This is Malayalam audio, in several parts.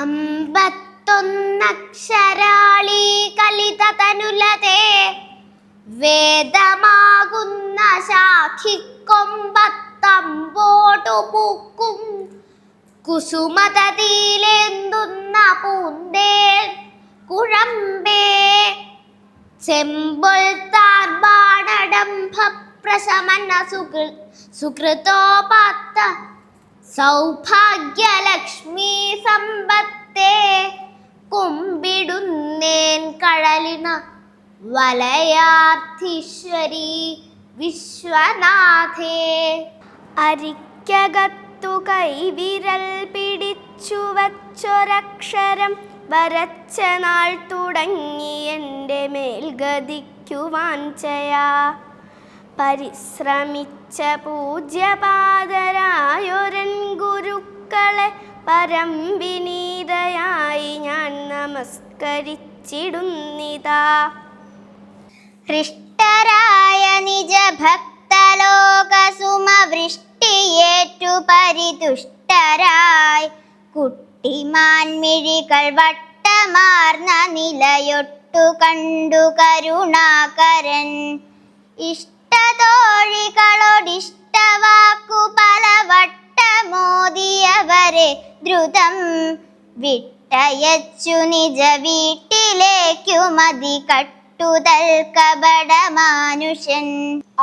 അമ്പത്തൊന്നക്ഷരാളി കലിത തനുലതേ. വേദമാകുന്ന ശാഖിക്കൊമ്പത്തമ്പോട്ടു പൂക്കും കുസുമതീലേന്തുന്ന പൂന്തേൽ കുഴമ്പേ. ചെമ്പൊൽ താർബാണടംഭ പ്രശമന സുകൃ സുകൃതോപാത്ത സൗഭാഗ്യലക്ഷ്മി സമ്പത്തേ. കുമ്പിടുന്നേൻ കഴലിന വലയാർത്ഥീശ്വരി വിശ്വനാഥേ. അരിക്കകത്തു കൈവിരൽ പിടിച്ചു വച്ചൊരക്ഷരം വരച്ച നാൾ തുടങ്ങി എന്റെ മേൽഗതിക്കു വാഞ്ചയാ. പരിശ്രമിച്ച പൂജ്യപാതരായൊരൻ ഗുരുക്കളെ പരം വിനീതയായി ഞാൻ നമസ്കരിച്ചിടുന്നിതാ. ഹൃഷ്ടരായ നിജ ഭക്തലോകസുമവൃഷ്ടിയേറ്റു പരിതുഷ്ടരായി. കുട്ടിമാൻമിഴികൾ വട്ടമാർന്ന നിലയൊട്ടു കണ്ടു കരുണാകരൻ. ഇഷ്ടതോഴികളോടിഷ്ടവാക്കു പല വട്ടമോദിയവരെ ദ്രുതം വിട്ടയച്ചു നിജ വീട്ടിലേക്കു മതി കട്ടുതൽ കപടമാനുഷൻ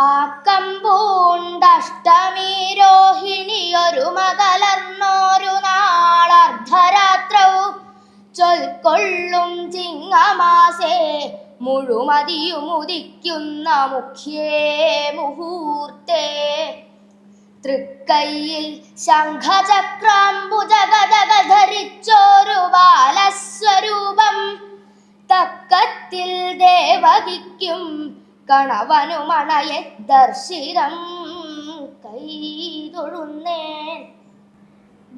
ആക്കമ്പൂണ്ടഷ്ടമി രോഹിണി ഒരു മകലർന്നോരു നാളർദ്ധരാത്രവും ചൊൽക്കൊള്ളും ചിങ്ങമാസേ മുഴുമതിയും ഉദിക്കുന്ന മുഖ്യേ മുഹൂർത്തേ. തൃക്കൈയിൽ ശംഖചക്രാംബുജഗതക ധരിച്ചോരു ബാലസ്വരൂപം. തക്കത്തിൽ ദേവകിക്കും കണവനുമണയെ ദർശിരം കൈതൊഴുന്നേൻ.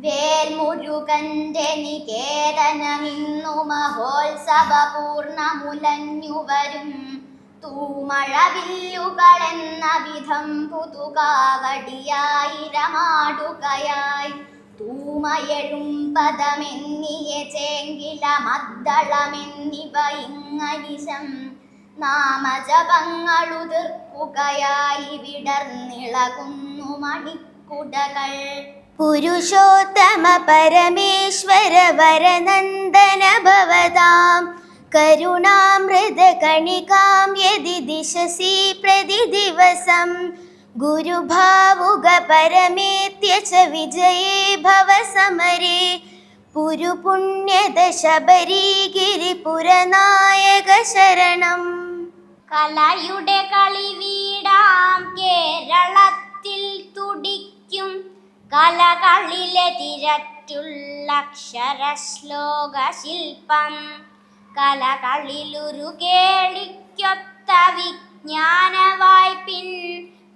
വേൽമുരുകന്റെ നികേതനമിന്നു മഹോത്സവ പൂർണമുലഞ്ഞു വരും തൂമഴവില്ലുകളെന്ന വിധം പുതുകാവടിയായിരമാടുകയായി. തൂമയഴും പദമെന്നിയ ചേങ്കില മദ്ദളമെന്നിവ ഇങ്ങനിശം. നാമജപങ്ങളുതിർക്കുകയായി വിടർന്നിളകുന്നു മണിക്കുടകൾ. പുരുഷോത്തമ പരമേശ്വര വരനന്ദന ഭവതാം. കരുണാമൃത കണികാം യതി ദിശസി പ്രതിദിവസം ഗുരുഭാവുക പരമേത്യ ച വിജയേ ഭവ സമരേ. പുരുപുണ്യത ശബരീഗിരിപുരനായക ശരണം. കലയുടെ കളി വീടാം കേരളത്തിൽ തുടിക്കും. കലകളിലെ തിരറ്റുള്ള അക്ഷരശ്ലോക ശില്പം കലകളിലൊരു കേളിക്കൊത്ത വിജ്ഞാന വായ്പിൻ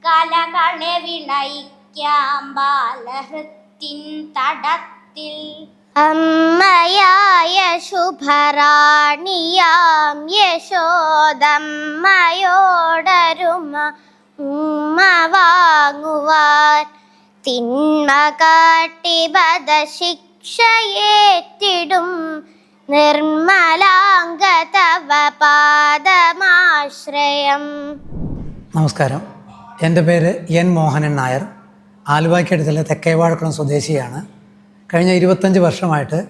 കലകളെ വിളയിക്കാം ബാലഹൃത്തിൻ തടത്തിൽ. അമ്മയായ ശുഭരാണിയാം യശോദമ്മയോടരുമ. ഉമ്മ വാങ്ങുവാൻ തിന്മ കാട്ടി വധശിക്ഷയേറ്റിടും ശിക്ഷയേറ്റിടും. നിർമ്മലാംഗ തവ പാദമാശ്രയം. നമസ്കാരം. എന്റെ പേര് എൻ മോഹനൻ നായർ. ആലുവാക്കടുത്തുള്ള തെക്കേവാഴക്കുളം സ്വദേശിയാണ്. കഴിഞ്ഞ ഇരുപത്തഞ്ച് വർഷമായിട്ട്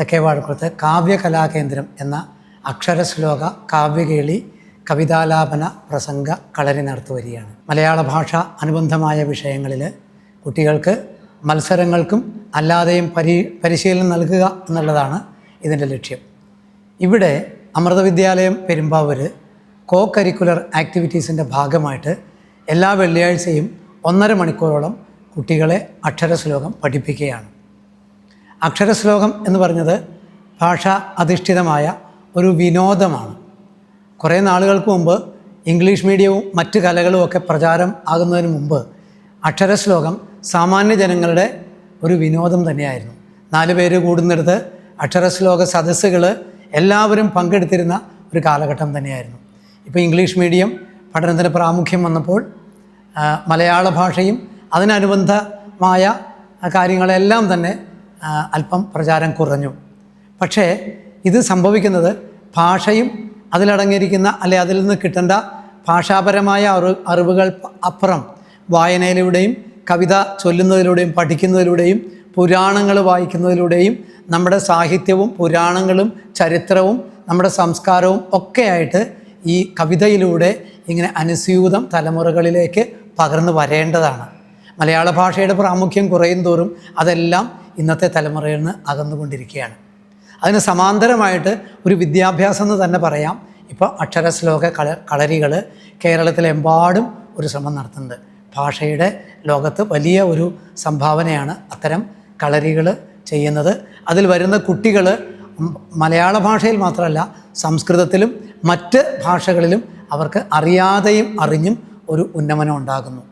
തെക്കേവാഴക്കുളത്ത് കാവ്യകലാകേന്ദ്രം എന്ന അക്ഷരശ്ലോക കാവ്യകേളി കവിതാലാപന പ്രസംഗ കളരി നടത്തുവരികയാണ്. മലയാള ഭാഷ അനുബന്ധമായ വിഷയങ്ങളിൽ കുട്ടികൾക്ക് മത്സരങ്ങൾക്കും അല്ലാതെയും പരി പരിശീലനം നൽകുക എന്നുള്ളതാണ് ഇതിന്റെ ലക്ഷ്യം. ഇവിടെ അമൃത വിദ്യാലയം പെരുമ്പാവൂർ കോ കരിക്കുലർ ആക്ടിവിറ്റീസിന്റെ ഭാഗമായിട്ട് എല്ലാ വെള്ളിയാഴ്ചയും ഒന്നര മണിക്കൂറോളം കുട്ടികളെ അക്ഷരശ്ലോകം പഠിപ്പിക്കുകയാണ്. അക്ഷരശ്ലോകം എന്ന് പറഞ്ഞത് ഭാഷ അധിഷ്ഠിതമായ ഒരു വിനോദമാണ്. കുറേ നാളുകൾക്ക് മുമ്പ് ഇംഗ്ലീഷ് മീഡിയവും മറ്റ് കലകളും ഒക്കെ പ്രചാരം ആകുന്നതിന് മുമ്പ് അക്ഷരശ്ലോകം സാമാന്യ ജനങ്ങളുടെ ഒരു വിനോദം തന്നെയായിരുന്നു. നാല് പേര് കൂടുന്നിടത്ത് അക്ഷരശ്ലോക സദസ്സുകൾ എല്ലാവരും പങ്കെടുത്തിരുന്ന ഒരു കാലഘട്ടം തന്നെയായിരുന്നു. ഇപ്പോൾ ഇംഗ്ലീഷ് മീഡിയം പഠനത്തിന് പ്രാമുഖ്യം വന്നപ്പോൾ മലയാള ഭാഷയും അതിനനുബന്ധമായ കാര്യങ്ങളെല്ലാം തന്നെ അല്പം പ്രചാരം കുറഞ്ഞു. പക്ഷേ ഇത് സംഭവിക്കുന്നത് ഭാഷയും അതിലടങ്ങിയിരിക്കുന്ന അല്ലെ അതിൽ നിന്ന് കിട്ടേണ്ട ഭാഷാപരമായ അറിവ് അറിവുകൾ അപ്പുറം വായനയിലൂടെയും കവിത ചൊല്ലുന്നതിലൂടെയും പഠിക്കുന്നതിലൂടെയും പുരാണങ്ങൾ വായിക്കുന്നതിലൂടെയും നമ്മുടെ സാഹിത്യവും പുരാണങ്ങളും ചരിത്രവും നമ്മുടെ സംസ്കാരവും ഒക്കെയായിട്ട് ഈ കവിതയിലൂടെ ഇങ്ങനെ അനുസ്യൂതം തലമുറകളിലേക്ക് പകർന്നു വരേണ്ടതാണ്. മലയാള ഭാഷയുടെ പ്രാമുഖ്യം കുറയും തോറും അതെല്ലാം ഇന്നത്തെ തലമുറയിൽ നിന്ന് അകന്നുകൊണ്ടിരിക്കുകയാണ്. അതിന് സമാന്തരമായിട്ട് ഒരു വിദ്യാഭ്യാസം എന്ന് തന്നെ പറയാം. ഇപ്പോൾ അക്ഷരശ്ലോക കള കളരികൾ കേരളത്തിലെമ്പാടും ഒരു ശ്രമം നടത്തുന്നുണ്ട്. ഭാഷയുടെ ലോകത്ത് വലിയ ഒരു സംഭാവനയാണ് അത്തരം കളരികൾ ചെയ്യുന്നത്. അതിൽ വരുന്ന കുട്ടികൾ മലയാള ഭാഷയിൽ മാത്രമല്ല സംസ്കൃതത്തിലും മറ്റ് ഭാഷകളിലും അവർക്ക് അറിയാതെയും അറിഞ്ഞും ഒരു ഉന്നമനം ഉണ്ടാകുന്നു.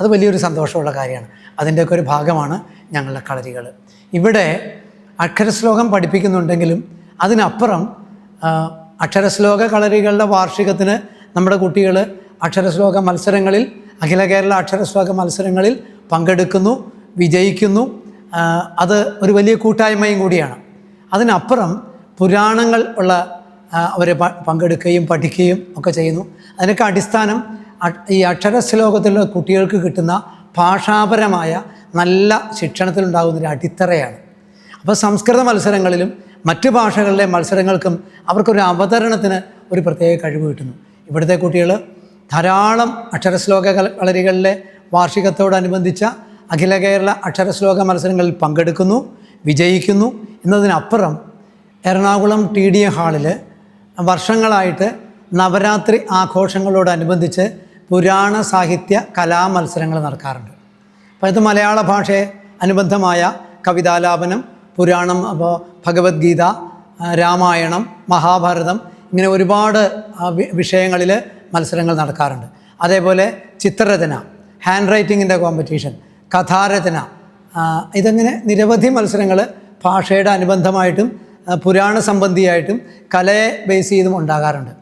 അത് വലിയൊരു സന്തോഷമുള്ള കാര്യമാണ്. അതിന്റെയൊക്കെ ഒരു ഭാഗമാണ് ഞങ്ങളുടെ കളരികൾ. ഇവിടെ അക്ഷരശ്ലോകം പഠിപ്പിക്കുന്നുണ്ടെങ്കിലും അതിനപ്പുറം അക്ഷരശ്ലോക കളരികളുടെ വാർഷികത്തിന് നമ്മുടെ കുട്ടികൾ അക്ഷരശ്ലോക മത്സരങ്ങളിൽ അഖില കേരള അക്ഷരശ്ലോക മത്സരങ്ങളിൽ പങ്കെടുക്കുന്നു വിജയിക്കുന്നു. അത് ഒരു വലിയ കൂട്ടായ്മയും കൂടിയാണ്. അതിനപ്പുറം പുരാണങ്ങൾ ഉള്ള അവരെ പങ്കെടുക്കുകയും പഠിക്കുകയും ഒക്കെ ചെയ്യുന്നു. അതിനൊക്കെ അടിസ്ഥാനം ഈ ഈ അക്ഷരശ്ലോകത്തിലുള്ള കുട്ടികൾക്ക് കിട്ടുന്ന ഭാഷാപരമായ നല്ല ശിക്ഷണത്തിലുണ്ടാകുന്നൊരു അടിത്തറയാണ്. അപ്പോൾ സംസ്കൃത മത്സരങ്ങളിലും മറ്റു ഭാഷകളിലെ മത്സരങ്ങൾക്കും അവർക്കൊരു അവതരണത്തിന് ഒരു പ്രത്യേക കഴിവ് കിട്ടുന്നു. ഇവിടുത്തെ കുട്ടികൾ ധാരാളം അക്ഷരശ്ലോക കള- കളരികളിലെ വാർഷികത്തോടനുബന്ധിച്ച അഖില കേരള അക്ഷരശ്ലോക മത്സരങ്ങളിൽ പങ്കെടുക്കുന്നു വിജയിക്കുന്നു. എന്നതിനപ്പുറം എറണാകുളം ടി ഡി എ ഹാളിൽ വർഷങ്ങളായിട്ട് നവരാത്രി ആഘോഷങ്ങളോടനുബന്ധിച്ച് പുരാണ സാഹിത്യ കലാമത്സരങ്ങൾ നടക്കാറുണ്ട്. അപ്പോൾ ഇത് മലയാള ഭാഷയെ അനുബന്ധമായ കവിതാലാപനം പുരാണം അപ്പോൾ ഭഗവത്ഗീത രാമായണം മഹാഭാരതം ഇങ്ങനെ ഒരുപാട് വിഷയങ്ങളിൽ മത്സരങ്ങൾ നടക്കാറുണ്ട്. അതേപോലെ ചിത്രരചന ഹാൻഡ് റൈറ്റിങ്ങിന്റെ കോമ്പറ്റീഷൻ കഥാരചന ഇതങ്ങനെ നിരവധി മത്സരങ്ങൾ ഭാഷയുടെ അനുബന്ധമായിട്ടും പുരാണ സംബന്ധിയായിട്ടും കലയെ ബേസ് ചെയ്തും ഉണ്ടാകാറുണ്ട്.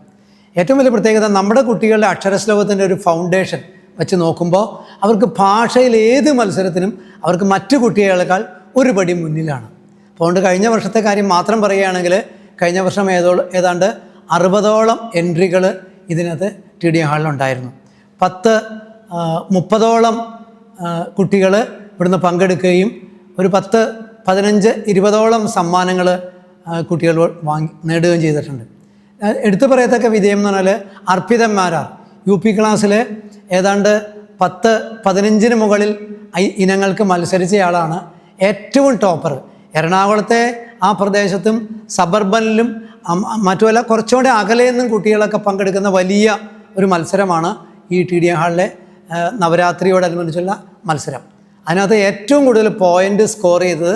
ഏറ്റവും വലിയ പ്രത്യേകത നമ്മുടെ കുട്ടികളുടെ അക്ഷരശ്ലോകത്തിന്റെ ഒരു ഫൗണ്ടേഷൻ വെച്ച് നോക്കുമ്പോൾ അവർക്ക് ഭാഷയിൽ ഏത് മത്സരത്തിനും അവർക്ക് മറ്റു കുട്ടികളെക്കാൾ ഒരു പടി മുന്നിലാണ്. അതുകൊണ്ട് കഴിഞ്ഞ വർഷത്തെ കാര്യം മാത്രം പറയുകയാണെങ്കിൽ കഴിഞ്ഞ വർഷം ഏതോ ഏതാണ്ട് അറുപതോളം എൻട്രികൾ ഇതിനകത്ത് ടി ഡി ഹാളിലുണ്ടായിരുന്നു പത്ത് മുപ്പതോളം കുട്ടികൾ ഇവിടുന്ന് പങ്കെടുക്കുകയും ഒരു പത്ത് പതിനഞ്ച് ഇരുപതോളം സമ്മാനങ്ങൾ കുട്ടികൾ വാങ്ങി നേടുകയും ചെയ്തിട്ടുണ്ട്. എടുത്തു പറയത്തക്ക വിജയം എന്ന് പറഞ്ഞാൽ അർപ്പിതന്മാരാർ യു പി ക്ലാസ്സിൽ ഏതാണ്ട് പത്ത് പതിനഞ്ചിന് മുകളിൽ ഇനങ്ങൾക്ക് മത്സരിച്ചയാളാണ് ഏറ്റവും ടോപ്പർ. എറണാകുളത്തെ ആ പ്രദേശത്തും സബർബനിലും മറ്റുമല്ല കുറച്ചുകൂടെ അകലെ നിന്നും കുട്ടികളൊക്കെ പങ്കെടുക്കുന്ന വലിയ ഒരു മത്സരമാണ് ഈ ടി ഡി എ ഹാളിലെ നവരാത്രിയോടനുബന്ധിച്ചുള്ള മത്സരം. അതിനകത്ത് ഏറ്റവും കൂടുതൽ പോയിന്റ് സ്കോർ ചെയ്തത്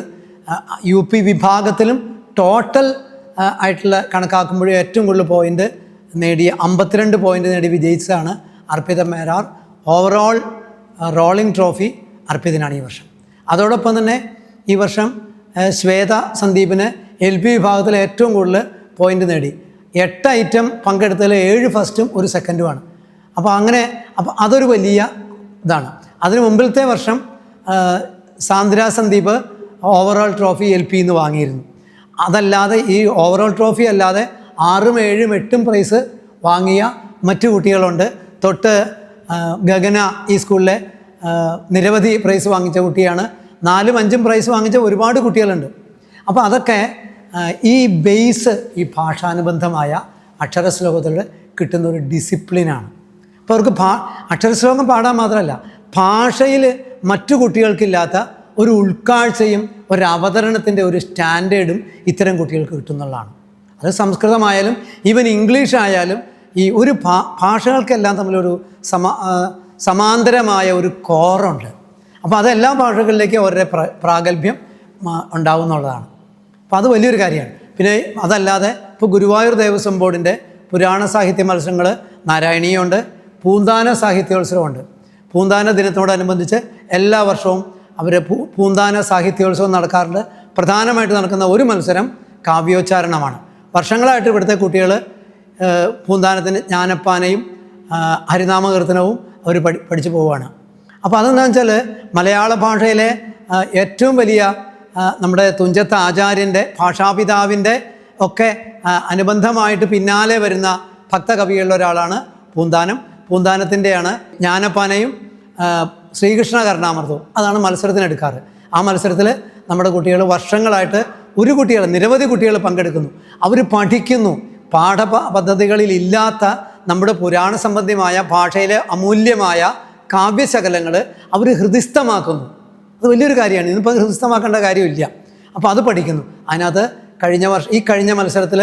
യു പി വിഭാഗത്തിലും ടോട്ടൽ ആയിട്ടുള്ള കണക്കാക്കുമ്പോഴും ഏറ്റവും കൂടുതൽ പോയിന്റ് നേടിയ അമ്പത്തിരണ്ട് പോയിന്റ് നേടി വിജയിച്ചതാണ് Arpitha Merar. Overall rolling trophy അർപ്പിതനാണ് ഈ വർഷം. അതോടൊപ്പം തന്നെ ഈ വർഷം ശ്വേത സന്ദീപിന് എൽ പി വിഭാഗത്തിൽ ഏറ്റവും കൂടുതൽ പോയിന്റ് നേടി. എട്ട് ഐറ്റം പങ്കെടുത്തതിൽ ഏഴ് ഫസ്റ്റും ഒരു സെക്കൻഡുമാണ് അപ്പോൾ അങ്ങനെ അപ്പോൾ അതൊരു വലിയ ഇതാണ്. അതിന് മുമ്പിലത്തെ വർഷം Sandra Sandeep overall trophy L P എന്ന് വാങ്ങിയിരുന്നു. അതല്ലാതെ ഈ ഓവറോൾ ട്രോഫി അല്ലാതെ ആറും ഏഴും എട്ടും പ്രൈസ് വാങ്ങിയ മറ്റു കുട്ടികളുണ്ട്. തൊട്ട് ഗഗന ഈ സ്കൂളിലെ നിരവധി പ്രൈസ് വാങ്ങിച്ച കുട്ടിയാണ്. നാലും അഞ്ചും പ്രൈസ് വാങ്ങിച്ച ഒരുപാട് കുട്ടികളുണ്ട്. അപ്പോൾ അതൊക്കെ ഈ ബേസ് ഈ ഭാഷാനുബന്ധമായ അക്ഷരശ്ലോകത്തിലൂടെ കിട്ടുന്ന ഒരു ഡിസിപ്ലിനാണ്. അപ്പോൾ അവർക്ക് ഭാ അക്ഷരശ്ലോകം പാടാൻ മാത്രമല്ല ഭാഷയിൽ മറ്റു കുട്ടികൾക്കില്ലാത്ത ഒരു ഉൾക്കാഴ്ചയും ഒരു അവതരണത്തിന്റെ ഒരു സ്റ്റാൻഡേർഡും ഇത്തരം കുട്ടികൾക്ക് കിട്ടുന്നുള്ളതാണ്. അത് സംസ്കൃതമായാലും ഈവൻ ഇംഗ്ലീഷ് ആയാലും ഈ ഒരു ഭാ ഭാഷകൾക്കെല്ലാം തമ്മിലൊരു സമാ സമാന്തരമായ ഒരു കോറുണ്ട്. അപ്പോൾ അതെല്ലാ ഭാഷകളിലേക്കും അവരുടെ പ്രാഗൽഭ്യം ഉണ്ടാവുന്നുള്ളതാണ്. അപ്പോൾ അത് വലിയൊരു കാര്യമാണ്. പിന്നെ അതല്ലാതെ ഇപ്പോൾ ഗുരുവായൂർ ദേവസ്വം ബോർഡിന്റെ പുരാണ സാഹിത്യ മത്സരങ്ങൾ നാരായണീയമുണ്ട് പൂന്താന സാഹിത്യോത്സവമുണ്ട് പൂന്താന ദിനത്തോടനുബന്ധിച്ച് എല്ലാ വർഷവും അവർ പൂന്താന സാഹിത്യോത്സവം നടക്കാറുണ്ട്. പ്രധാനമായിട്ട് നടക്കുന്ന ഒരു മത്സരം കാവ്യോച്ചാരണമാണ്. വർഷങ്ങളായിട്ട് ഇവിടുത്തെ കുട്ടികൾ പൂന്താനത്തിന് ജ്ഞാനപ്പാനയും ഹരിനാമകീർത്തനവും അവർ പഠി പഠിച്ചു പോവുകയാണ്. അപ്പോൾ അതെന്താണെന്ന് വെച്ചാൽ മലയാള ഭാഷയിലെ ഏറ്റവും വലിയ നമ്മുടെ തുഞ്ചത്ത് ആചാര്യന്റെ ഭാഷാപിതാവിന്റെ ഒക്കെ അനുബന്ധമായിട്ട് പിന്നാലെ വരുന്ന ഭക്തകവികളിൽ ഒരാളാണ് പൂന്താനം. പൂന്താനത്തിന്റെയാണ് ജ്ഞാനപ്പാനയും ശ്രീകൃഷ്ണ കർണാമൃതവും അതാണ് മത്സരത്തിന് എടുക്കാറ്. ആ മത്സരത്തിൽ നമ്മുടെ കുട്ടികൾ വർഷങ്ങളായിട്ട് ഒരു കുട്ടികൾ നിരവധി കുട്ടികൾ പങ്കെടുക്കുന്നു. അവർ പഠിക്കുന്നു. പാഠ പദ്ധതികളിലില്ലാത്ത നമ്മുടെ പുരാണ സംബന്ധമായ ഭാഷയിലെ അമൂല്യമായ കാവ്യശകലങ്ങൾ അവർ ഹൃദിസ്ഥമാക്കുന്നു. അത് വലിയൊരു കാര്യമാണ്. ഇന്നിപ്പോൾ ഹൃദിസ്ഥമാക്കേണ്ട കാര്യമില്ല. അപ്പോൾ അത് പഠിക്കുന്നു. അതിനകത്ത് കഴിഞ്ഞ വർഷം ഈ കഴിഞ്ഞ മത്സരത്തിൽ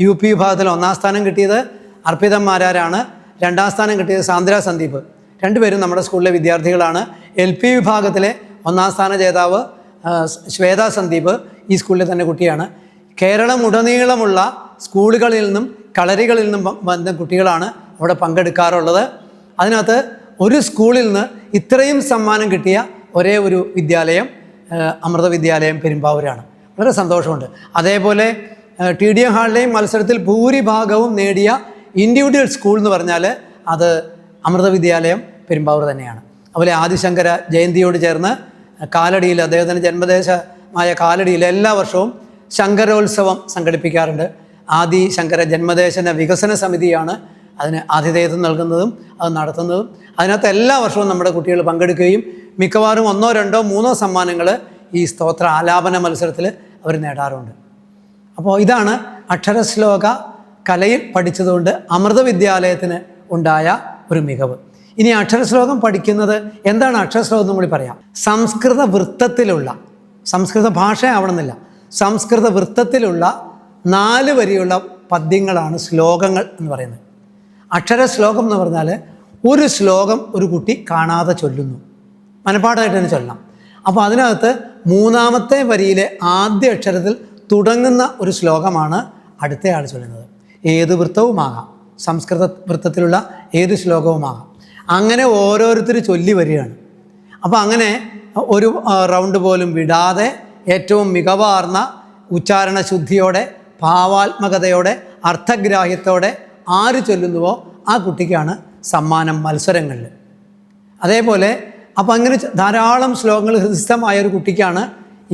യു പി വിഭാഗത്തിൽ ഒന്നാം സ്ഥാനം കിട്ടിയത് അർപ്പിതന്മാരാരാണ് രണ്ടാം സ്ഥാനം കിട്ടിയത് സാന്ദ്ര സന്ദീപ്. രണ്ടുപേരും നമ്മുടെ സ്കൂളിലെ വിദ്യാർത്ഥികളാണ്. എൽ പി വിഭാഗത്തിലെ ഒന്നാം സ്ഥാന ജേതാവ് ശ്വേത സന്ദീപ് ഈ സ്കൂളിലെ തന്നെ കുട്ടിയാണ്. കേരളം ഉടനീളമുള്ള സ്കൂളുകളിൽ നിന്നും കളരികളിൽ നിന്നും വന്ന കുട്ടികളാണ് അവിടെ പങ്കെടുക്കാറുള്ളത്. അതിനകത്ത് ഒരു സ്കൂളിൽ നിന്ന് ഇത്രയും സമ്മാനം കിട്ടിയ ഒരേ ഒരു വിദ്യാലയം അമൃത വിദ്യാലയം പെരുമ്പാവൂരാണ്. വളരെ സന്തോഷമുണ്ട്. അതേപോലെ ടി ഡി എം ഹാളിലെയും മത്സരത്തിൽ ഭൂരിഭാഗവും നേടിയ ഇൻഡിവിജ്വൽ സ്കൂൾ എന്ന് പറഞ്ഞാൽ അത് അമൃത വിദ്യാലയം പെരുമ്പാവൂർ തന്നെയാണ്. അതുപോലെ ആദിശങ്കര ജയന്തിയോട് ചേർന്ന് കാലടിയിൽ അദ്ദേഹത്തിന്റെ ജന്മദേശമായ കാലടിയിൽ എല്ലാ വർഷവും ശങ്കരോത്സവം സംഘടിപ്പിക്കാറുണ്ട്. ആദി ശങ്കര ജന്മദേശന വികസന സമിതിയാണ് അതിന് ആതിഥേയത്വം നൽകുന്നതും അത് നടത്തുന്നതും. അതിനകത്ത് എല്ലാ വർഷവും നമ്മുടെ കുട്ടികൾ പങ്കെടുക്കുകയും മിക്കവാറും ഒന്നോ രണ്ടോ മൂന്നോ സമ്മാനങ്ങൾ ഈ സ്തോത്ര ആലാപന മത്സരത്തിൽ അവർ നേടാറുണ്ട്. അപ്പോൾ ഇതാണ് അക്ഷരശ്ലോക കലയിൽ പഠിച്ചതുകൊണ്ട് അമൃത വിദ്യാലയത്തിന് ഉണ്ടായ ഒരു മികവ്. ഇനി അക്ഷരശ്ലോകം പഠിക്കുന്നത് എന്താണ് അക്ഷരശ്ലോകം എന്ന് കൂടി പറയാം. സംസ്കൃത വൃത്തത്തിലുള്ള സംസ്കൃത ഭാഷ ആവണമെന്നില്ല സംസ്കൃത വൃത്തത്തിലുള്ള നാല് വരിയുള്ള പദ്യങ്ങളാണ് ശ്ലോകങ്ങൾ എന്ന് പറയുന്നത്. അക്ഷരശ്ലോകം എന്ന് പറഞ്ഞാൽ ഒരു ശ്ലോകം ഒരു കുട്ടി കാണാതെ ചൊല്ലുന്നു. മനഃപ്പാടമായിട്ട് തന്നെ ചൊല്ലണം അപ്പോൾ അതിനകത്ത് മൂന്നാമത്തെ വരിയിലെ ആദ്യ അക്ഷരത്തിൽ തുടങ്ങുന്ന ഒരു ശ്ലോകമാണ് അടുത്തയാൾ ചൊല്ലുന്നത്. ഏത് വൃത്തവുമാകാം. സംസ്കൃത വൃത്തത്തിലുള്ള ഏത് ശ്ലോകവുമാകാം. അങ്ങനെ ഓരോരുത്തർ ചൊല്ലി വരികയാണ്. അപ്പോൾ അങ്ങനെ ഒരു റൗണ്ട് പോലും വിടാതെ ഏറ്റവും മികവാർന്ന ഉച്ചാരണ ശുദ്ധിയോടെ ഭാവാത്മകതയോടെ അർത്ഥഗ്രാഹ്യത്തോടെ ആര് ചൊല്ലുന്നുവോ ആ കുട്ടിക്കാണ് സമ്മാനം മത്സരങ്ങളിൽ. അതേപോലെ അപ്പോൾ അങ്ങനെ ധാരാളം ശ്ലോകങ്ങൾ ഹൃദിസ്ഥമായ ഒരു കുട്ടിക്കാണ്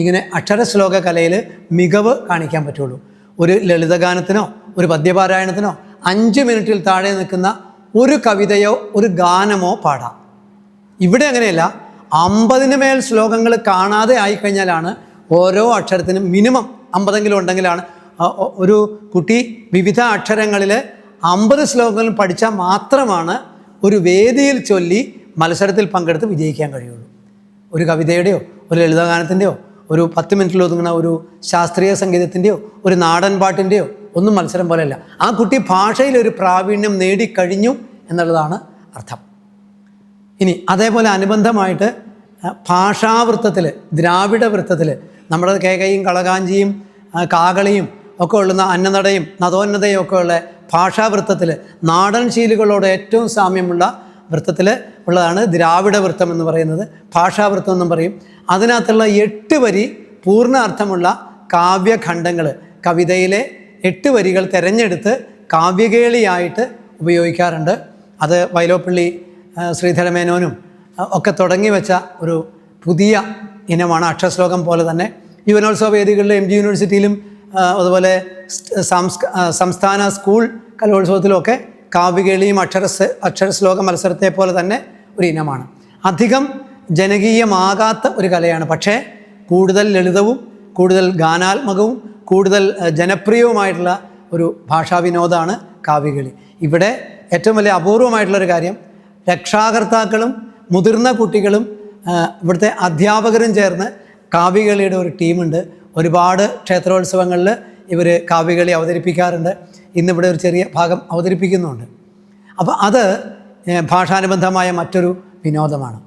ഇങ്ങനെ അക്ഷര ശ്ലോക കലയിൽ മികവ് കാണിക്കാൻ പറ്റുള്ളൂ. ഒരു ലളിതഗാനത്തിനോ ഒരു പദ്യപാരായണത്തിനോ അഞ്ച് മിനിറ്റിൽ താഴെ നിൽക്കുന്ന ഒരു കവിതയോ ഒരു ഗാനമോ പാടാം. ഇവിടെ അങ്ങനെയല്ല അമ്പതിന് മേൽ ശ്ലോകങ്ങൾ കാണാതെ ആയിക്കഴിഞ്ഞാലാണ് ഓരോ അക്ഷരത്തിനും മിനിമം അമ്പതെങ്കിലും ഉണ്ടെങ്കിലാണ് ഒരു കുട്ടി വിവിധ അക്ഷരങ്ങളിൽ അമ്പത് ശ്ലോകങ്ങളും പഠിച്ചാൽ മാത്രമാണ് ഒരു വേദിയിൽ ചൊല്ലി മത്സരത്തിൽ പങ്കെടുത്ത് വിജയിക്കാൻ കഴിയുള്ളൂ. ഒരു കവിതയുടെയോ ഒരു ലളിതഗാനത്തിന്റെയോ ഒരു പത്ത് മിനിറ്റിൽ ഒതുങ്ങുന്ന ഒരു ശാസ്ത്രീയ സംഗീതത്തിന്റെയോ ഒരു നാടൻ പാട്ടിന്റെയോ ഒന്നും മത്സരം പോലെയല്ല. ആ കുട്ടി ഭാഷയിൽ ഒരു പ്രാവീണ്യം നേടിക്കഴിഞ്ഞു എന്നുള്ളതാണ് അർത്ഥം. ഇനി അതേപോലെ അനുബന്ധമായിട്ട് ഭാഷാവൃത്തത്തിൽ ദ്രാവിഡ വൃത്തത്തിൽ നമ്മുടെ കേകയും കളകാഞ്ചിയും കാകളിയും ഒക്കെ ഉള്ളുന്ന അന്നനടയും നദോന്നതയും ഒക്കെ ഉള്ള ഭാഷാവൃത്തത്തിൽ നാടൻ ശീലുകളോട് ഏറ്റവും സാമ്യമുള്ള വൃത്തത്തിൽ ഉള്ളതാണ് ദ്രാവിഡ വൃത്തം എന്ന് പറയുന്നത്. ഭാഷാവൃത്തം എന്നും പറയും. അതിനകത്തുള്ള എട്ട് വരി പൂർണ അർത്ഥമുള്ള കാവ്യഖണ്ഡങ്ങൾ കവിതയിലെ എട്ട് വരികൾ തിരഞ്ഞെടുത്ത് കാവ്യകേളിയായിട്ട് ഉപയോഗിക്കാറുണ്ട്. അത് വൈലോപ്പള്ളി ശ്രീധരമേനോനും ഒക്കെ തുടങ്ങി വെച്ച ഒരു പുതിയ ഇനമാണ് അക്ഷരശ്ലോകം പോലെ തന്നെ. യുവനോത്സവ വേദികളിലും എം ജി യൂണിവേഴ്സിറ്റിയിലും അതുപോലെ സംസ്ഥാന സ്കൂൾ കലോത്സവത്തിലൊക്കെ കാവ്യകേളിയും അക്ഷര അക്ഷരശ്ലോക മത്സരത്തെ പോലെ തന്നെ ഒരു ഇനമാണ്. അധികം ജനകീയമാകാത്ത ഒരു കലയാണ്. പക്ഷേ കൂടുതൽ ലളിതവും കൂടുതൽ ഗാനാത്മകവും കൂടുതൽ ജനപ്രിയവുമായിട്ടുള്ള ഒരു ഭാഷാവിനോദമാണ് കാവ്യകളി. ഇവിടെ ഏറ്റവും വലിയ അപൂർവമായിട്ടുള്ളൊരു കാര്യം രക്ഷാകർത്താക്കളും മുതിർന്ന കുട്ടികളും ഇവിടുത്തെ അധ്യാപകരും ചേർന്ന് കാവ്യകളിയുടെ ഒരു ടീമുണ്ട്. ഒരുപാട് ക്ഷേത്രോത്സവങ്ങളിൽ ഇവർ കാവ്യകളി അവതരിപ്പിക്കാറുണ്ട്. ഇന്നിവിടെ ഒരു ചെറിയ ഭാഗം അവതരിപ്പിക്കുന്നുണ്ട്. അപ്പോൾ അത് ഭാഷാനുബന്ധമായ മറ്റൊരു വിനോദമാണ്.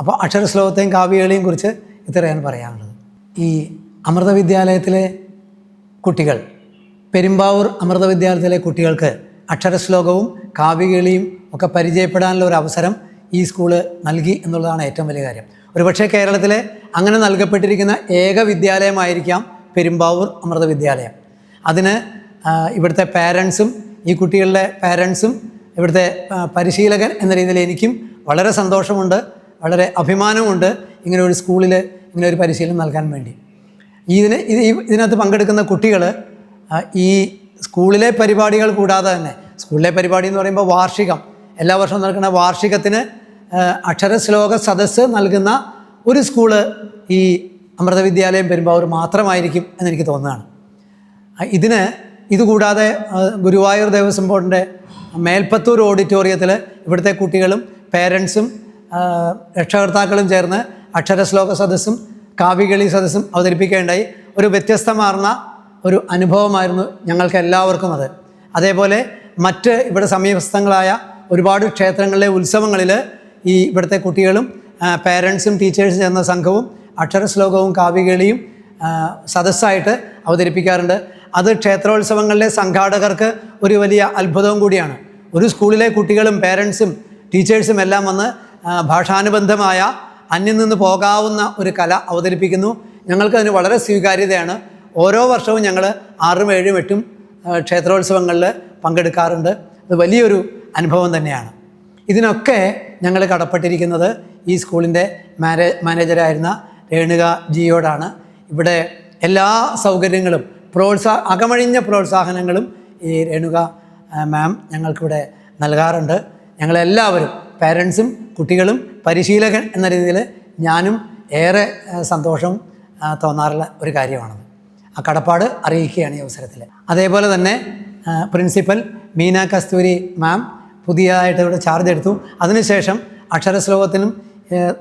അപ്പോൾ അക്ഷരശ്ലോകത്തെയും കാവ്യകളെയും കുറിച്ച് ഇത്രയാണ് പറയാനുള്ളത്. ഈ അമൃത വിദ്യാലയത്തിലെ കുട്ടികൾ പെരുമ്പാവൂർ അമൃത വിദ്യാലയത്തിലെ കുട്ടികൾക്ക് അക്ഷരശ്ലോകവും കാവ്യകളിയും ഒക്കെ പരിചയപ്പെടാനുള്ള ഒരു അവസരം ഈ സ്കൂൾ നൽകി എന്നുള്ളതാണ് ഏറ്റവും വലിയ കാര്യം. ഒരുപക്ഷേ കേരളത്തിലെ അങ്ങനെ നൽകപ്പെട്ടിരിക്കുന്ന ഏക വിദ്യാലയമായിരിക്കാം പെരുമ്പാവൂർ അമൃത വിദ്യാലയം. അതിന് ഇവിടുത്തെ പാരൻസും ഈ കുട്ടികളുടെ പാരൻസും ഇവിടുത്തെ പരിശീലകൻ എന്ന രീതിയിൽ എനിക്കും വളരെ സന്തോഷമുണ്ട് വളരെ അഭിമാനമുണ്ട് ഇങ്ങനെ ഒരു സ്കൂളിൽ ഇങ്ങനെ ഒരു പരിശീലനം നൽകാൻ വേണ്ടി. ഇതിന് ഇത് ഇതിനകത്ത് പങ്കെടുക്കുന്ന കുട്ടികൾ ഈ സ്കൂളിലെ പരിപാടികൾ കൂടാതെ തന്നെ സ്കൂളിലെ പരിപാടി എന്ന് പറയുമ്പോൾ വാർഷികം. എല്ലാ വർഷവും നടക്കുന്ന വാർഷികത്തിന് അക്ഷര അക്ഷരശ്ലോക സദസ്സ് നൽകുന്ന ഒരു സ്കൂൾ ഈ അമൃത വിദ്യാലയം പെരുമ്പാവൂർ മാത്രമായിരിക്കും എന്നെനിക്ക് തോന്നുന്നതാണ്. ആ, ഇതിന് ഇതുകൂടാതെ ഗുരുവായൂർ ദേവസ്വം ബോർഡിന്റെ മേൽപ്പത്തൂർ ഓഡിറ്റോറിയത്തിൽ ഇവിടുത്തെ കുട്ടികളും പേരൻസും രക്ഷകർത്താക്കളും ചേർന്ന് അക്ഷരശ്ലോക സദസ്സും കാവികളി സദസ്സും അവതരിപ്പിക്കുകയുണ്ടായി ഒരു വ്യത്യസ്തമാർന്ന ഒരു അനുഭവമായിരുന്നു ഞങ്ങൾക്ക് എല്ലാവർക്കും അത്. അതേപോലെ മറ്റ് ഇവിടെ സമീപസ്ഥങ്ങളായ ഒരുപാട് ക്ഷേത്രങ്ങളിലെ ഉത്സവങ്ങളിൽ ഈ ഇവിടുത്തെ കുട്ടികളും പേരൻസും ടീച്ചേഴ്സും ചേർന്ന സംഘവും അക്ഷരശ്ലോകവും കാവ്യകളിയും സദസ്സായിട്ട് അവതരിപ്പിക്കാറുണ്ട്. അത് ക്ഷേത്രോത്സവങ്ങളിലെ സംഘാടകർക്ക് ഒരു വലിയ അത്ഭുതവും കൂടിയാണ്. ഒരു സ്കൂളിലെ കുട്ടികളും പേരൻസും ടീച്ചേഴ്സും എല്ലാം വന്ന് ഭാഷാനുബന്ധമായ അന്യം നിന്ന് പോകാവുന്ന ഒരു കല അവതരിപ്പിക്കുന്നു. ഞങ്ങൾക്ക് അതിന് വളരെ സ്വീകാര്യതയാണ്. ഓരോ വർഷവും ഞങ്ങൾ ആറും ഏഴും എട്ടും ക്ഷേത്രോത്സവങ്ങളിൽ പങ്കെടുക്കാറുണ്ട്. അത് വലിയൊരു അനുഭവം തന്നെയാണ്. ഇതിനൊക്കെ ഞങ്ങൾ കടപ്പെട്ടിരിക്കുന്നത് ഈ സ്കൂളിന്റെ മാനേ മാനേജരായിരുന്ന രേണുക ജിയോടാണ്. ഇവിടെ എല്ലാ സൗകര്യങ്ങളും പ്രോത്സാഹ അകമഴിഞ്ഞ പ്രോത്സാഹനങ്ങളും ഈ രേണുക മാം ഞങ്ങൾക്കിവിടെ നൽകാറുണ്ട്. ഞങ്ങളെല്ലാവരും പാരൻസും കുട്ടികളും പരിശീലകൻ എന്ന രീതിയിൽ ഞാനും ഏറെ സന്തോഷം തോന്നാറുള്ള ഒരു കാര്യമാണത്. ആ കടപ്പാട് അറിയിക്കുകയാണ് ഈ അവസരത്തിൽ. അതേപോലെ തന്നെ പ്രിൻസിപ്പൽ മീന കസ്തൂരി മാം പുതിയതായിട്ട് ഇവിടെ ചാർജ് എടുത്തു. അതിനുശേഷം അക്ഷരശ്ലോകത്തിനും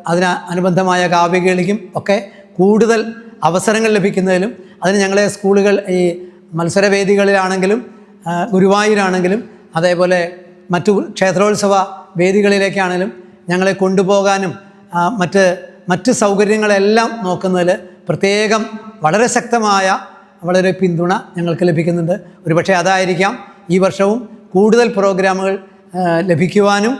അതിന് അനുബന്ധമായ കാവ്യകളിക്കും ഒക്കെ കൂടുതൽ അവസരങ്ങൾ ലഭിക്കുന്നതിലും അതിന് ഞങ്ങളെ സ്കൂളുകൾ ഈ മത്സരവേദികളിലാണെങ്കിലും ഗുരുവായൂരാണെങ്കിലും അതേപോലെ മറ്റു ക്ഷേത്രോത്സവ വേദികളിലേക്കാണെങ്കിലും ഞങ്ങളെ കൊണ്ടുപോകാനും മറ്റ് മറ്റ് സൗകര്യങ്ങളെല്ലാം നോക്കുന്നതിൽ പ്രത്യേകം വളരെ ശക്തമായ വളരെ പിന്തുണ ഞങ്ങൾക്ക് ലഭിക്കുന്നുണ്ട്. ഒരുപക്ഷെ അതായിരിക്കാം ഈ വർഷവും കൂടുതൽ പ്രോഗ്രാമുകൾ ലഭിക്കുവാനും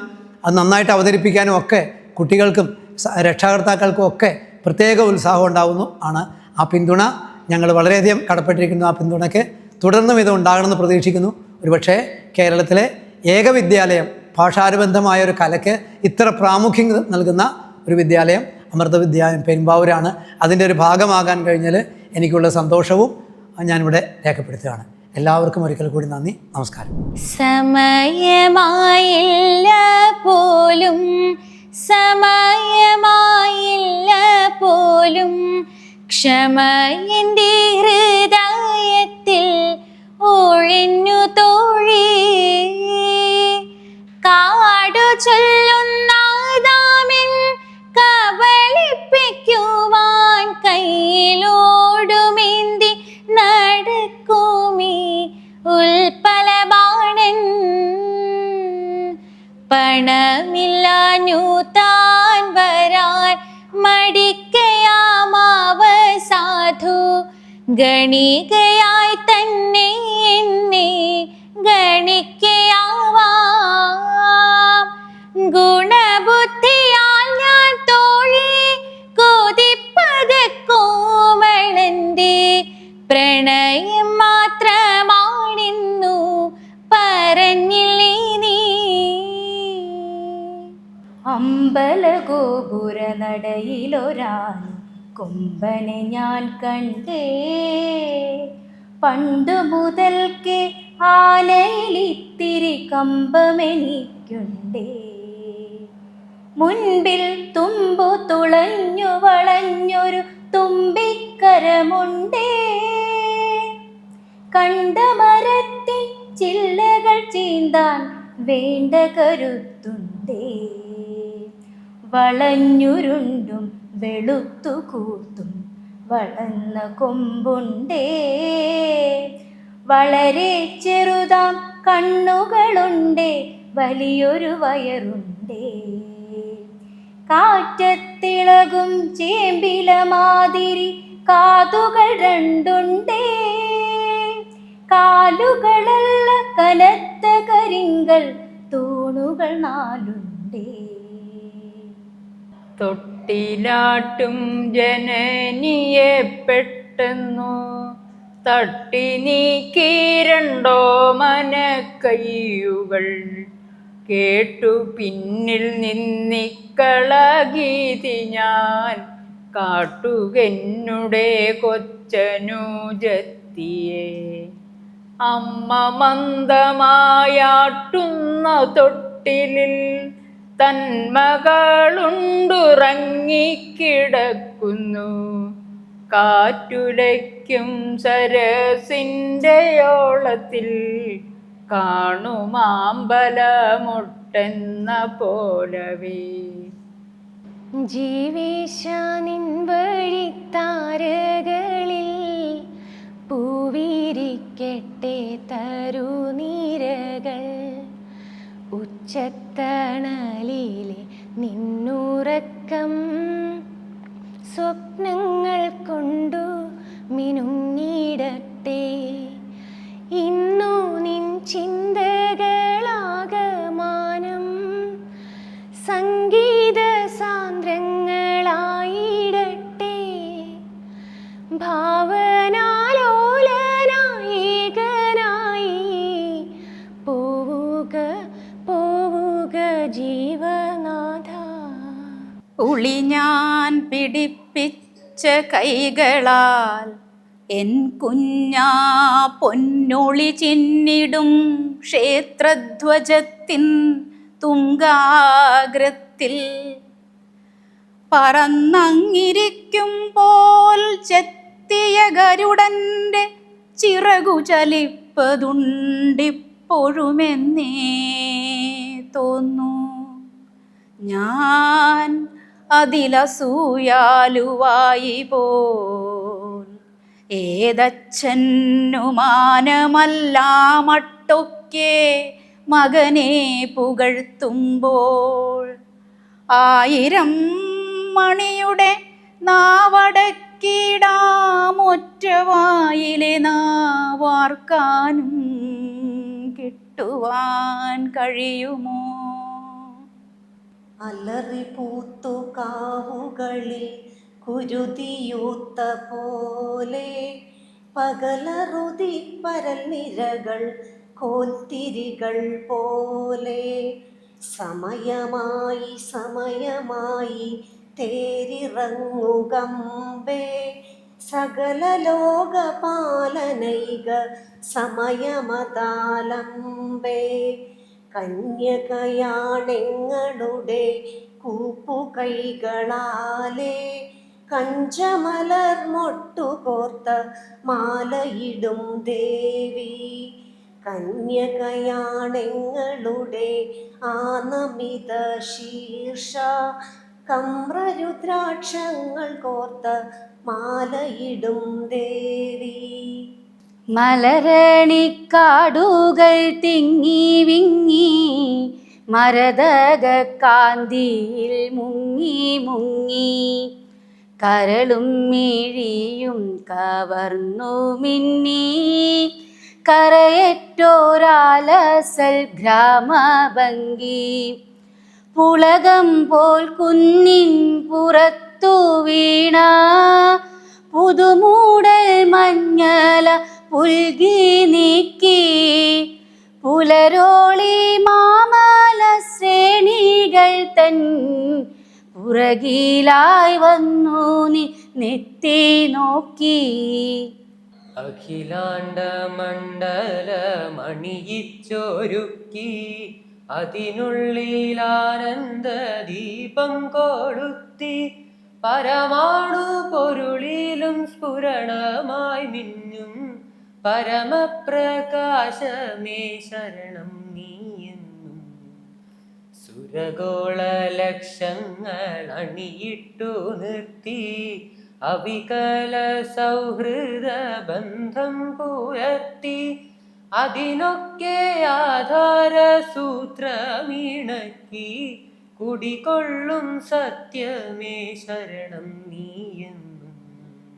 അത് നന്നായിട്ട് അവതരിപ്പിക്കാനും ഒക്കെ കുട്ടികൾക്കും രക്ഷാകർത്താക്കൾക്കും ഒക്കെ പ്രത്യേക ഉത്സാഹം ഉണ്ടാകുന്നു ആണ് ആ പിന്തുണ. ഞങ്ങൾ വളരെയധികം കടപ്പെട്ടിരിക്കുന്നു ആ പിന്തുണയ്ക്ക്. തുടർന്നും ഇത് ഉണ്ടാകണമെന്ന് പ്രതീക്ഷിക്കുന്നു. ഒരുപക്ഷേ കേരളത്തിലെ ഏക വിദ്യാലയം ഭാഷാനുബന്ധമായ ഒരു കലയ്ക്ക് ഇത്ര പ്രാമുഖ്യം നൽകുന്ന ഒരു വിദ്യാലയം അമൃത വിദ്യാലയം പെരുമ്പാവൂരാണ്. അതിന്റെ ഒരു ഭാഗമാകാൻ കഴിഞ്ഞാൽ എനിക്കുള്ള സന്തോഷവും ഞാനിവിടെ രേഖപ്പെടുത്തുകയാണ്. എല്ലാവർക്കും ഒരിക്കൽ കൂടി നന്ദി നമസ്കാരം. സമയമായില്ല. പോലും സമയമായില്ല പോലും. ക്ഷമ എന്റെ ഹൃദയത്തിൽ ഒഴിഞ്ഞു തോഴി. കാടു ചൊല്ലുന്നാദാമിൻ കബളിപ്പിക്കുവാൻ കയ്യിലോടുമേന്തി നടക്കുമീ. ഉൽപ്പലബാണൻ പണമില്ലാഞ്ഞു താൻ വരാൻ മടിക്കയാമാവ സാധു. ഗണികയായി തന്നെ എന്നെ ഗണിക്കയാവാം. കൊമ്പനെ ഞാൻ കണ്ടേ. പണ്ടു മുതൽക്ക് ആനയിലിത്തിരി കമ്പമെനിക്കുണ്ടേ. മുൻപിൽ തുമ്പു തുളഞ്ഞു വളഞ്ഞൊരു തുമ്പിക്കരമുണ്ടേ. കണ്ട മരത്തി ചില്ലകൾ ചീന്താൻ വേണ്ട കരുത്തുണ്ടേ. വളഞ്ഞുരുണ്ടും വെളുത്തു കൂത്തും വളർന്ന കൊമ്പുണ്ടേ. വളരെ ചെറുതാം കണ്ണുകളുണ്ടേ വലിയൊരു വയറുണ്ടേ. കാറ്റത്തിളകും ചേമ്പില മാതിരി കാതുകൾ രണ്ടുണ്ടേ. കാലുകളല്ല കനത്ത കരിങ്കൾ തൂണുകൾ നാലുണ്ടേ. തൊട്ടിലാട്ടും ജനനിയെ പെട്ടെന്നു തട്ടി നീക്കീരണ്ടോ മനക്കയ്യുകൾ കേട്ടു പിന്നിൽ നിന്നിക്കളഗീതി ഞാൻ കാട്ടുകെന്നുടെ കൊച്ചു കൊച്ചനുജത്തിയെ. അമ്മ മന്ദമായാട്ടുന്ന തൊട്ടിലിൽ തന്മകളുണ്ടുറങ്ങിക്കിടക്കുന്നു കാറ്റുലയ്ക്കും സരസിന്റെ ഓളത്തിൽ കാണുമാമ്പലമൊട്ടെന്ന പോലവേ ജീവേശ നിൻ വഴിത്താരകളിൽ പൂവിരിക്കട്ടെ തരുനീരകൾ. ഉച്ചത്തണലിലെ നിന്നുറക്കം സ്വപ്നങ്ങൾ കൊണ്ടു മിനുങ്ങിടട്ടെ ഇന്നു നിൻ ചിന്തകളാകമാനം പിടിപ്പിച്ച കൈകളാൽ എൻ കുഞ്ഞാ പൊന്നൊളി ചിന്നിടും ക്ഷേത്രധ്വജത്തിൻ തുങ്കാഗ്രത്തിൽ. പറന്നങ്ങിരിക്കുമ്പോൾ ചെത്തിയ ഗരുടന്റെ ചിറകു ചലിപ്പതുണ്ടിപ്പോഴുമെന്നേ തോന്നു. ഞാൻ അതിലസൂയാലുവായി പോൽ ഏതച്ഛനുമാനമല്ലാമട്ടൊക്കെ മകനെ പുകഴ്ത്തുമ്പോൾ. ആയിരം മണിയുടെ നാവടക്കിടാമൊറ്റവായിലെ നാവാർക്കാനും കിട്ടുവാൻ കഴിയുമോ? അലറിപൂത്തു കാവുകളിൽ കുരുതിയൂത്ത പോലെ. പകലറുതി പരൽനിരകൾ കോൽത്തിരികൾ പോലെ. സമയമായി സമയമായി തേരിറങ്ങുകമ്പേ സകല ലോകപാലനൈക സമയമതാലംബേ കന്യകയാണെങ്ങളുടെ കൂപ്പുകൈകളാലെ കഞ്ചമലർ മൊട്ടുകോർത്ത മാലയിടും ദേവി. കന്യകയാണെങ്ങളുടെ ആനമിത ശീർഷ കമ്രരുദ്രാക്ഷങ്ങൾ കോർത്ത മാലയിടും ദേവി. മലരണിക്കാടുകൾ തിങ്ങി വിങ്ങി മരതക കാന്തിയിൽ മുങ്ങി മുങ്ങി. കരളും മിഴിയും കവർന്നു മിന്നി കരയറ്റോരാലസൽ ഗ്രാമഭംഗി. പുളകം പോൽ കുന്നിൻ പുറത്തു വീണ പുതുമൂടൽ മഞ്ഞല പുൽകി നീക്കി പുലരോളി മാമല ശ്രേണികൾ തൻ പുറകിലായി വന്നു നീ നെത്തി നോക്കി. അഖിലാണ്ട മണ്ഡല മണിയിച്ചൊരുക്കി അതിനുള്ളിൽ ആനന്ദ ദീപം കൊളുത്തി പരമാണു പൊരുളിലും സ്ഫുരണമായി മിന്നും പരമപ്രകാശമേ ശരണം നീയെന്നും സുരഗോള ലക്ഷങ്ങൾ അണിയിട്ടു നിർത്തി. അവികല സൗഹൃദ ബന്ധം പുലർത്തി അതിനൊക്കെ ആധാര സൂത്രമീണക്കി കുടികൊള്ളും സത്യമേ ശരണം നീയെന്നും